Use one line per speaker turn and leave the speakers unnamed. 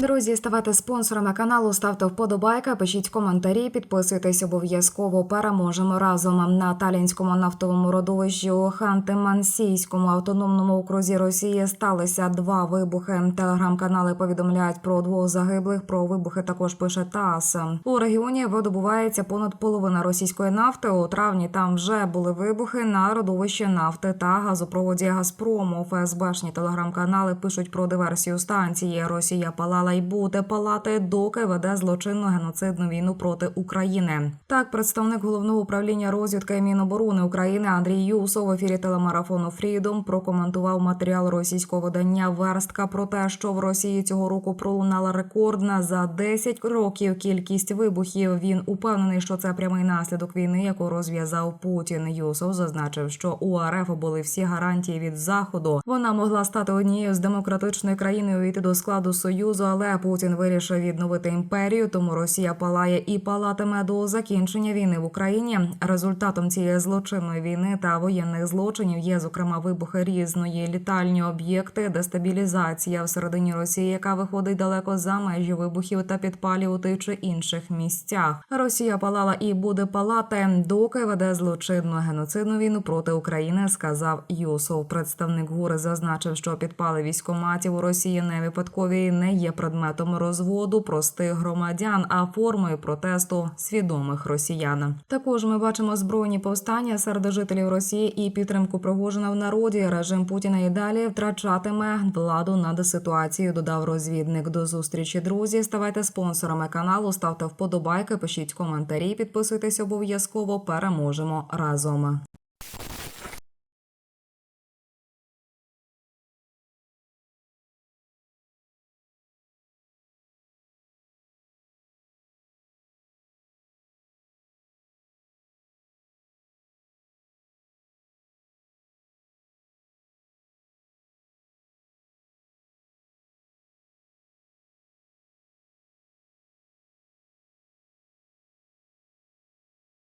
Друзі, ставайте спонсорами каналу, ставте вподобайки, пишіть коментарі, підписуйтесь обов'язково. Переможемо разом на Талінському нафтовому родовищі у Ханти-Мансійському автономному окрузі Росії сталися два вибухи. Телеграм-канали повідомляють про двох загиблих. Про вибухи також пише ТАСС. У регіоні видобувається понад половина російської нафти. У травні там вже були вибухи на родовищі нафти та газопроводі Газпрому. ФСБшні телеграм-канали пишуть про диверсію станції. Росія палала й буде палати, доки веде злочинну геноцидну війну проти України. Так, представник головного управління розвідки Міноборони України Андрій Юсов в ефірі телемарафону Фрідом прокоментував матеріал російського видання Верстка про те, що в Росії цього року пролунала рекордна за 10 років кількість вибухів. Він упевнений, що це прямий наслідок війни, яку розв'язав Путін. Юсов зазначив, що у РФ були всі гарантії від заходу. Вона могла стати однією з демократичної країни увійти до складу союзу, але Путін вирішив відновити імперію. Тому Росія палає і палатиме до закінчення війни в Україні. Результатом цієї злочинної війни та воєнних злочинів є зокрема вибухи різної літальні об'єкти, дестабілізація всередині Росії, яка виходить далеко за межі вибухів та підпалів у тих чи інших місцях. Росія палала і буде палати, доки веде злочинну геноцидну війну проти України, сказав Юсов. Представник ГУР зазначив, що підпали військоматів у Росії не випадкові і не є предметом розводу простих громадян, а формою протесту свідомих росіян. Також ми бачимо збройні повстання серед жителів Росії і підтримку Пригожина в народі. Режим Путіна і далі втрачатиме владу над ситуацією. Додав розвідник. До зустрічі, друзі. Ставайте спонсорами каналу, ставте вподобайки, пишіть коментарі, підписуйтесь обов'язково. Переможемо разом.